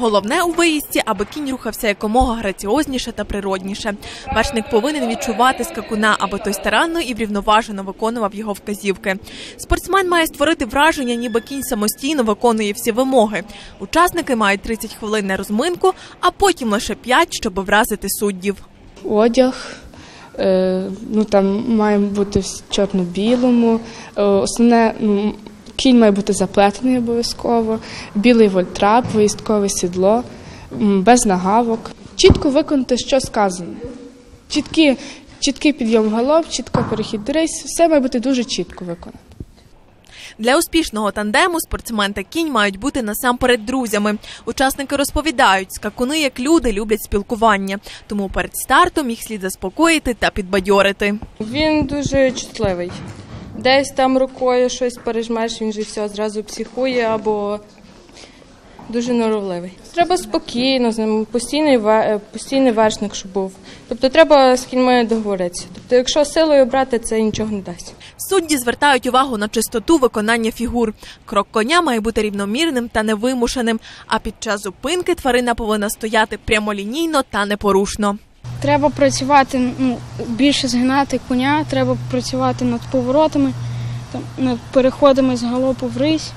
Головне у виїзді, аби кінь рухався якомога граціозніше та природніше. Вершник повинен відчувати скакуна, аби той старанно і врівноважено виконував його вказівки. Спортсмен має створити враження, ніби кінь самостійно виконує всі вимоги. Учасники мають 30 хвилин на розминку, а потім лише 5, щоб вразити суддів. одяг. е, Ну, там має бути в чорно-білому. Е, Основне, ну, кінь має бути заплетений обов'язково, білий вольтрап, виїздкове сідло, без нагавок. Чітко виконати, що сказано. Чіткі, чіткий підйом в галоп, чітко перехід до рейс, все має бути дуже чітко виконано. Для успішного тандему спортсмен та кінь мають бути насамперед друзями. Учасники розповідають, скакуни, як люди, люблять спілкування, тому перед стартом їх слід заспокоїти та підбадьорити. Він дуже чутливий. Десь там рукою щось пережмеш, він же все зразу психує або дуже норовливий. Треба спокійно з ним, постійний, е, постійний вершник, щоб був. Тобто треба з кіньми договоритися. Тобто, якщо силою брати, це нічого не дасть. Судді звертають увагу на чистоту виконання фігур. Крок коня має бути рівномірним та невимушеним. А під час зупинки тварина повинна стояти прямолінійно та непорушно. Треба працювати ну, більше згинати коня, треба працювати над поворотами, там, над переходами з галопу в рись.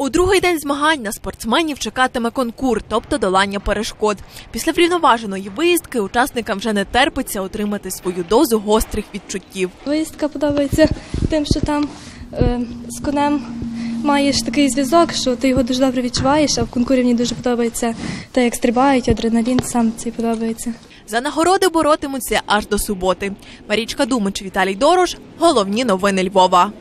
У другий день змагань на спортсменів чекатиме конкур, тобто долання перешкод. Після врівноваженої виїздки учасникам вже не терпиться отримати свою дозу гострих відчуттів. Виїздка подобається тим, що там е, з конем маєш такий зв'язок, що ти його дуже добре відчуваєш, а в конкурі мені дуже подобається те, як стрибають, адреналін сам цей подобається. За нагороди боротимуться аж до суботи. Марічка Думич, Віталій Дорош. Головні новини Львова.